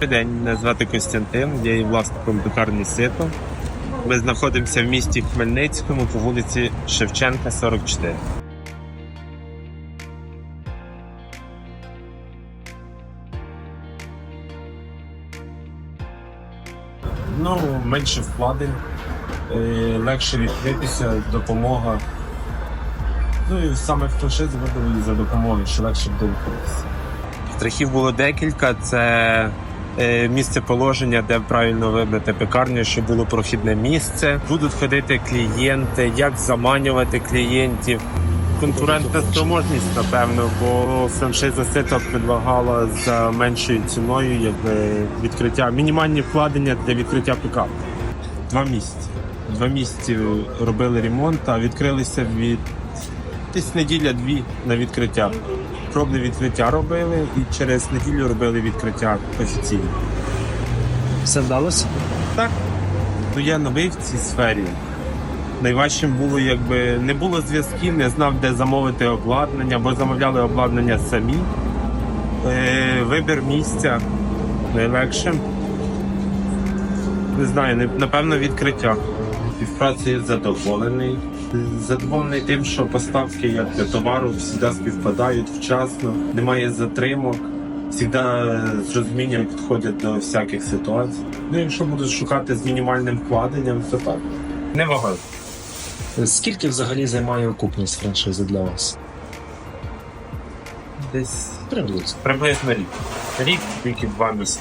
Добрий день, мене звати Костянтин, я є власником пекарні Сито. Ми знаходимося в місті Хмельницькому по вулиці Шевченка, 44. Ну, менше вкладень, е, легше відкритися, допомога. Ну і саме франшизи видали за допомогою, що легше буде відкритися. Страхів було декілька. Це місце положення, де правильно вибрати пекарню, щоб було прохідне місце. Будуть ходити клієнти, як заманювати клієнтів. Конкурентна спроможність, напевно, бо франшиза Сито предлагала за меншою ціною якби, відкриття, мінімальні вкладення для відкриття пекарні. Два місяці. Два місяці робили ремонт, а відкрилися від десь неділя-дві на відкриття. Пробне відкриття робили і через неділю робили відкриття офіційне. Все вдалося? Так. Ну я новий в цій сфері. Найважчим було, якби не було зв'язків, не знав, де замовити обладнання, бо замовляли обладнання самі. Е, вибір місця найлегше. Не знаю, напевно, відкриття. Співпраці задоволений. Задоволений тим, що поставки як для товару завжди співпадають вчасно, немає затримок, завжди з розумінням підходять до всяких ситуацій. Ну, якщо будуть шукати з мінімальним вкладенням, то так. Не вагаю. Скільки взагалі займає окупність франшизи для вас? Десь Приблизно. приблизно рік. Рік, тільки два місяці.